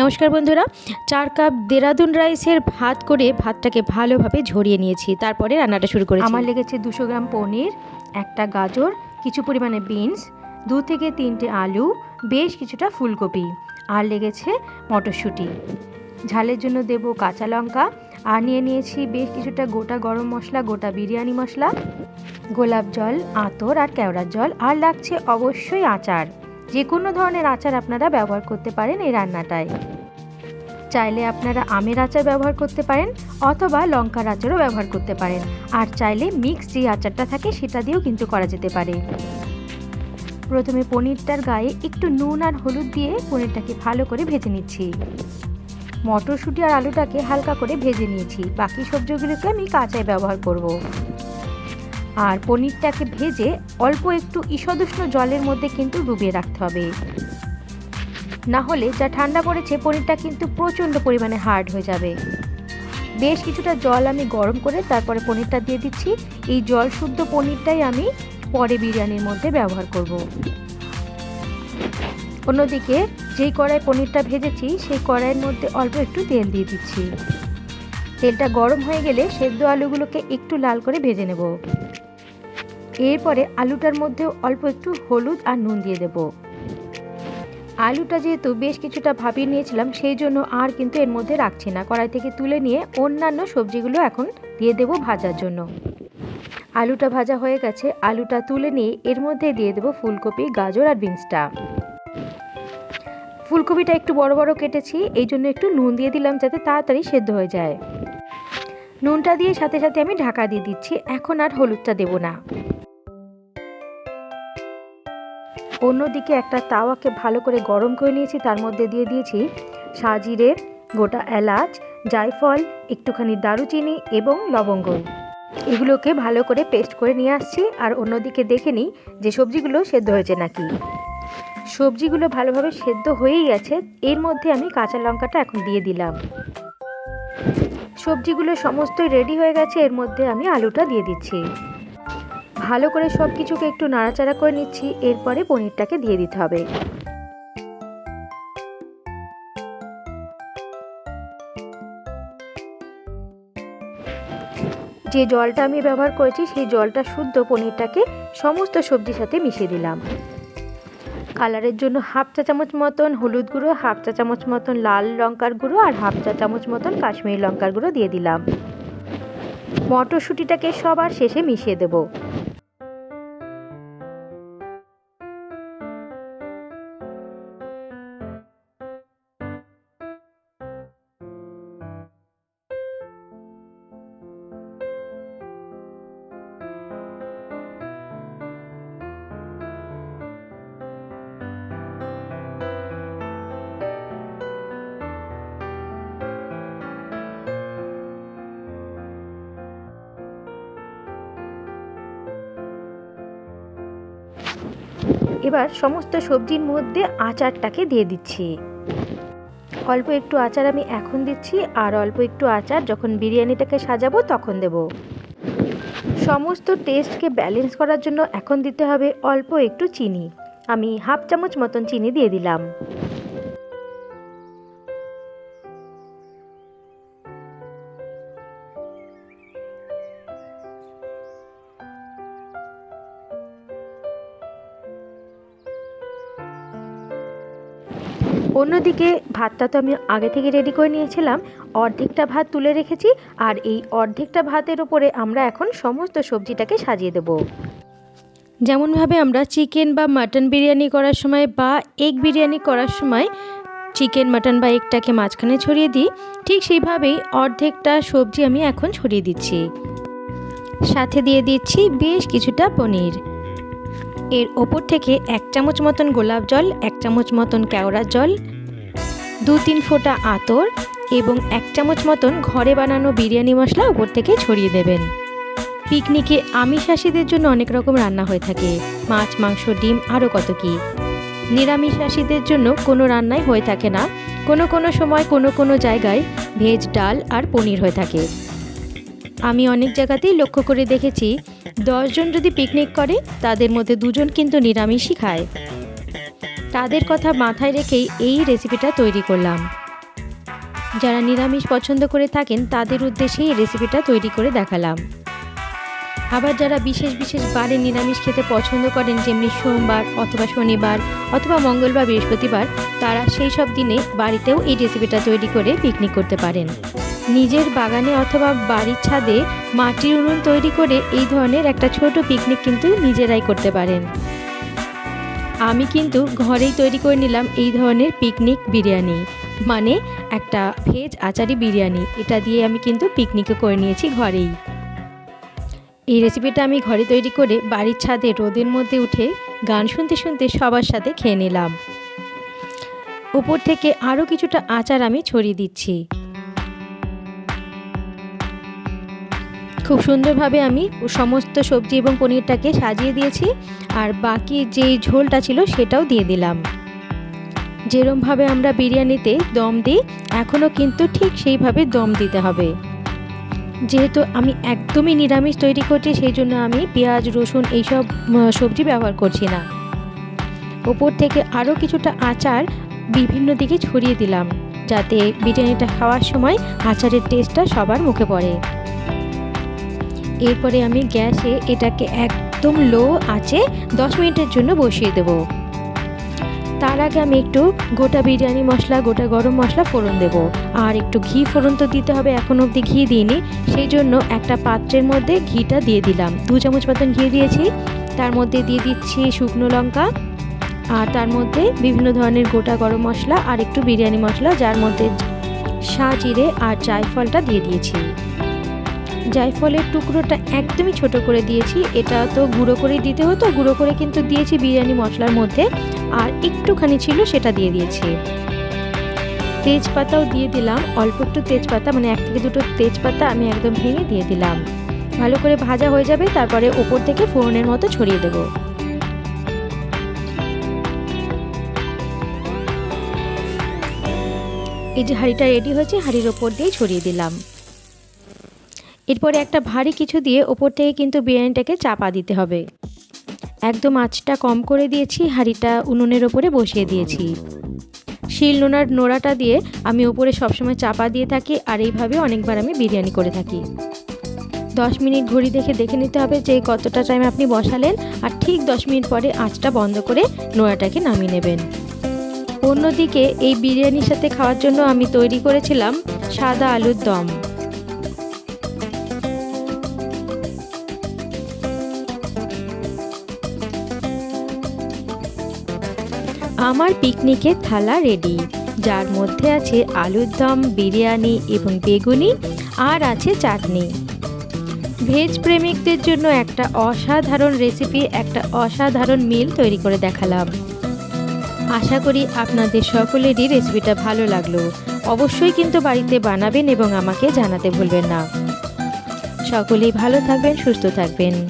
নমস্কার বন্ধুরা, চার কাপ দেরাদুন রাইসের ভাত করে ভাতটাকে ভালোভাবে ঝরিয়ে নিয়েছি। তারপরে রান্নাটা শুরু করেছি। আমার লেগেছে দুশো গ্রাম পনির, একটা গাজর, কিছু পরিমাণে বিনস, দু থেকে তিনটে আলু, বেশ কিছুটা ফুলকপি আর লেগেছে মটরশুঁটি। ঝালের জন্য দেব কাঁচা লঙ্কা আর নিয়ে নিয়েছি বেশ কিছুটা গোটা গরম মশলা, গোটা বিরিয়ানি মশলা, গোলাপ জল, আতর আর কেওড়ার জল আর লাগছে অবশ্যই আচার। যে কোনো ধরনের আচার আপনারা ব্যবহার করতে পারেন এই রান্নাটায়। চাইলে আপনারা আমের আচার ব্যবহার করতে পারেন অথবা লঙ্কার আচারও ব্যবহার করতে পারেন। আর চাইলে মিক্স যে আচারটা থাকে সেটা দিয়েও কিন্তু করা যেতে পারে। প্রথমে পনিরটার গায়ে একটু নুন আর হলুদ দিয়ে পনিরটাকে ভালো করে ভেজে নিচ্ছি। মটরশুঁটি আর আলুটাকে হালকা করে ভেজে নিয়েছি। বাকি সবজিগুলোকে আমি কাঁচায় ব্যবহার করব। আর পনিরটাকে ভেজে অল্প একটু ঈষদুষ্ণ জলের মধ্যে কিন্তু ডুবিয়ে রাখতে হবে। না হলে যা ঠান্ডা পড়েছে, পনিরটা কিন্তু প্রচণ্ড পরিমাণে হার্ড হয়ে যাবে। বেশ কিছুটা জল আমি গরম করে তারপরে পনিরটা দিয়ে দিচ্ছি। এই জল শুদ্ধ পনিরটাই আমি পরে বিরিয়ানির মধ্যে ব্যবহার করব। অন্যদিকে যেই কড়াই পনিরটা ভেজেছি, সেই কড়াইয়ের মধ্যে অল্প একটু তেল দিয়ে দিচ্ছি। তেলটা গরম হয়ে গেলে সেদ্ধ আলুগুলোকে একটু লাল করে ভেজে নেব। এরপরে আলুটার মধ্যে অল্প একটু হলুদ আর নুন দিয়ে দেব। আলুটা যেহেতু বেশ কিছুটা ভাবিয়ে নিয়েছিলাম, সেই জন্য আর কিন্তু এর মধ্যে রাখছি না। কড়াই থেকে তুলে নিয়ে অন্যান্য সবজিগুলো এখন দিয়ে দেব ভাজার জন্য। আলুটা ভাজা হয়ে গেছে। আলুটা তুলে নিয়ে এর মধ্যে দিয়ে দেবো ফুলকপি, গাজর আর বিনসটা। ফুলকপিটা একটু বড় বড় কেটেছি, এই জন্য একটু নুন দিয়ে দিলাম যাতে তাড়াতাড়ি সেদ্ধ হয়ে যায়। নুনটা দিয়ে সাথে সাথে আমি ঢাকা দিয়ে দিচ্ছি। এখন আর হলুদটা দেব না। অন্যদিকে একটা তাওয়াকে ভালো করে গরম করে নিয়েছি, তার মধ্যে দিয়ে দিয়েছি সাজিরে গোটা এলাচ, জায়ফল, একটুখানি দারুচিনি এবং লবঙ্গ। এগুলোকে ভালো করে পেস্ট করে নিয়ে আসছি আর অন্যদিকে দেখে নিই যে সবজিগুলো সেদ্ধ হয়েছে নাকি। সবজিগুলো ভালোভাবে সেদ্ধ হয়েই গেছে, এর মধ্যে আমি কাঁচা লঙ্কাটা এখন দিয়ে দিলাম। সবজিগুলো সমস্তই রেডি হয়ে গেছে, এর মধ্যে আমি আলুটা দিয়ে দিচ্ছি। ভালো করে সব কিছুকে একটু নাড়াচাড়া করে নিচ্ছি, এরপরে পনিরটাকে দিয়ে দিতে হবে। যে জলটা আমি ব্যবহার করেছি, সেই জলটা শুদ্ধ পনিরটাকে সমস্ত সবজির সাথে মিশিয়ে দিলাম। কালারের জন্য হাফ চা চামচ মতন হলুদ গুঁড়ো, হাফ চা চামচ মতন লাল লঙ্কার গুঁড়ো আর হাফ চা চামচ মতন কাশ্মীরি লঙ্কার গুঁড়ো দিয়ে দিলাম। মটরশুঁটিটাকে সবার শেষে মিশিয়ে দেবো। এবার সমস্ত সবজির মধ্যে আচারটাকে দিয়ে দিচ্ছি। অল্প একটু আচার আমি এখন দিচ্ছি আর অল্প একটু আচার যখন বিরিয়ানিটাকে সাজাবো তখন দেব। সমস্ত টেস্টকে ব্যালেন্স করার জন্য এখন দিতে হবে অল্প একটু চিনি। আমি হাফ চামচ মতন চিনি দিয়ে দিলাম। অন্যদিকে ভাতটা তো আমি আগে থেকে রেডি করে নিয়েছিলাম। অর্ধেকটা ভাত তুলে রেখেছি আর এই অর্ধেকটা ভাতের ওপরে আমরা এখন সমস্ত সবজিটাকে সাজিয়ে দেব। যেমনভাবে আমরা চিকেন বা মাটন বিরিয়ানি করার সময় বা এগ বিরিয়ানি করার সময় চিকেন, মাটন বা এগটাকে মাঝখানে ছড়িয়ে দিই, ঠিক সেইভাবেই অর্ধেকটা সবজি আমি এখন ছড়িয়ে দিচ্ছি। সাথে দিয়ে দিচ্ছি বেশ কিছুটা পনির। এর ওপর থেকে এক চামচ মতন গোলাপ জল, এক চামচ মতন কেওড়ার জল দু তিন ফোঁটা আতর এবং এক চামচ মতন ঘরে বানানো বিরিয়ানি মশলা ওপর থেকে ছড়িয়ে দেবেন। পিকনিকে আমিষাসীদের জন্য অনেক রকম রান্না হয়ে থাকে। মাছ, মাংস, ডিম, আরও কত কী। নিরামিষাসীদের জন্য কোনো রান্নাই হয়ে থাকে না। কোনো কোনো সময় কোনো কোনো জায়গায় ভেজ ডাল আর পনির হয়ে থাকে। আমি অনেক জায়গাতেই লক্ষ্য করে দেখেছি, দশজন যদি পিকনিক করে, তাদের মধ্যে দুজন কিন্তু নিরামিষই খায়। তাদের কথা মাথায় রেখেই এই রেসিপিটা তৈরি করলাম। যারা নিরামিষ পছন্দ করে থাকেন, তাদের উদ্দেশ্যেই এই রেসিপিটা তৈরি করে দেখালাম। আবার যারা বিশেষ বিশেষ বারে নিরামিষ খেতে পছন্দ করেন, যেমনি সোমবার অথবা শনিবার অথবা মঙ্গলবার বৃহস্পতিবার, তারা সেই সব দিনে বাড়িতেও এই রেসিপিটা তৈরি করে পিকনিক করতে পারেন। নিজের বাগানে অথবা বাড়ির ছাদে মাটির উনুন তৈরি করে এই ধরনের একটা ছোট পিকনিক কিন্তু নিজেরাই করতে পারেন। আমি কিন্তু ঘরেই তৈরি করে নিলাম এই ধরনের পিকনিক বিরিয়ানি মানে একটা ভেজ আচারি বিরিয়ানি। এটা দিয়ে আমি কিন্তু পিকনিকও করে নিয়েছি ঘরেই। এই রেসিপিটা আমি ঘরে তৈরি করে বাড়ির ছাদে রোদের মধ্যে উঠে গান শুনতে শুনতে সবার সাথে খেয়ে নিলাম। উপর থেকে আরও কিছুটা আচার আমি ছড়িয়ে দিচ্ছি। খুব সুন্দরভাবে আমি সমস্ত সবজি এবং পনিরটাকে সাজিয়ে দিয়েছি আর বাকি যেই ঝোলটা ছিল সেটাও দিয়ে দিলাম। যেরমভাবে আমরা বিরিয়ানিতে দম দিই, এখনও কিন্তু ঠিক সেইভাবে দম দিতে হবে। যেহেতু আমি একদমই নিরামিষ তৈরি করছি, সেই জন্য আমি পেঁয়াজ, রসুন এইসব সবজি ব্যবহার করছি না। ওপর থেকে আরও কিছুটা আচার বিভিন্ন দিকে ছড়িয়ে দিলাম, যাতে বিরিয়ানিটা খাওয়ার সময় আচারের টেস্টটা সবার মুখে পড়ে। এরপরে আমি গ্যাসে এটাকে একদম লো আছে দশ মিনিটের জন্য বসিয়ে দেব। তার আগে আমি একটু গোটা বিরিয়ানি মশলা, গোটা গরম মশলা ফোড়ন দেব। আর একটু ঘি ফোড়ন তো দিতে হবে, এখন অবধি ঘি দিইনি। সেই জন্য একটা পাত্রের মধ্যে ঘিটা দিয়ে দিলাম। দু চামচ মতন ঘি দিয়েছি। তার মধ্যে দিয়ে দিচ্ছি শুকনো লঙ্কা। আর তার মধ্যে বিভিন্ন ধরনের গোটা গরম মশলা আর একটু বিরিয়ানি মশলা, যার মধ্যে জিরে আর জায়ফলটা দিয়ে দিয়েছি। জায়ফলের টুকরোটা একদমই ছোট করে দিয়েছি। এটা তো গুঁড়ো করে দিতে হতো, গুঁড়ো করে কিন্তু দিয়েছি বিরিয়ানি মশলার মধ্যে। আর একটুখানি ছিল সেটা দিয়ে দিয়েছি। তেজপাতাও দিয়ে দিলাম। অল্প একটু তেজপাতা মানে এক থেকে দুটো তেজপাতা আমি একদম ভেঙে দিয়ে দিলাম। ভালো করে ভাজা হয়ে যাবে, তারপরে ওপর থেকে ফোড়নের মতো ছড়িয়ে দেবো। এই যে হাঁড়িটা রেডি হয়েছে, হাঁড়ির ওপর দিয়ে ছড়িয়ে দিলাম। এরপরে একটা ভারী কিছু দিয়ে ওপর থেকে কিন্তু বিরিয়ানিটাকে চাপা দিতে হবে। একদম আঁচটা কম করে দিয়েছি, হাঁড়িটা উনুনের ওপরে বসিয়ে দিয়েছি। শিল নোনার নোড়াটা দিয়ে আমি ওপরে সবসময় চাপা দিয়ে থাকি আর এইভাবে অনেকবার আমি বিরিয়ানি করে থাকি। দশ মিনিট ঘড়ি দেখে দেখে নিতে হবে যে কতটা টাইম আপনি বসালেন আর ঠিক দশ মিনিট পরে আঁচটা বন্ধ করে নোড়াটাকে নামিয়ে নেবেন। অন্যদিকে এই বিরিয়ানির সাথে খাওয়ার জন্য আমি তৈরি করেছিলাম সাদা আলুর দম। আমার পিকনিকের থালা রেডি যার মধ্যে আছে আলুর দম, বিরিয়ানি এবং বেগুনি আর আছে চাটনি। ভেজ প্রেমিকদের জন্য একটা অসাধারণ রেসিপি একটা অসাধারণ মিল তৈরি করে দেখালাম। আশা করি আপনাদের সকলেরই রেসিপিটা ভালো লাগল। অবশ্যই কিন্তু বাড়িতে বানাবেন এবং আমাকে জানাতে ভুলবেন না। সকলেই ভালো থাকবেন, সুস্থ থাকবেন।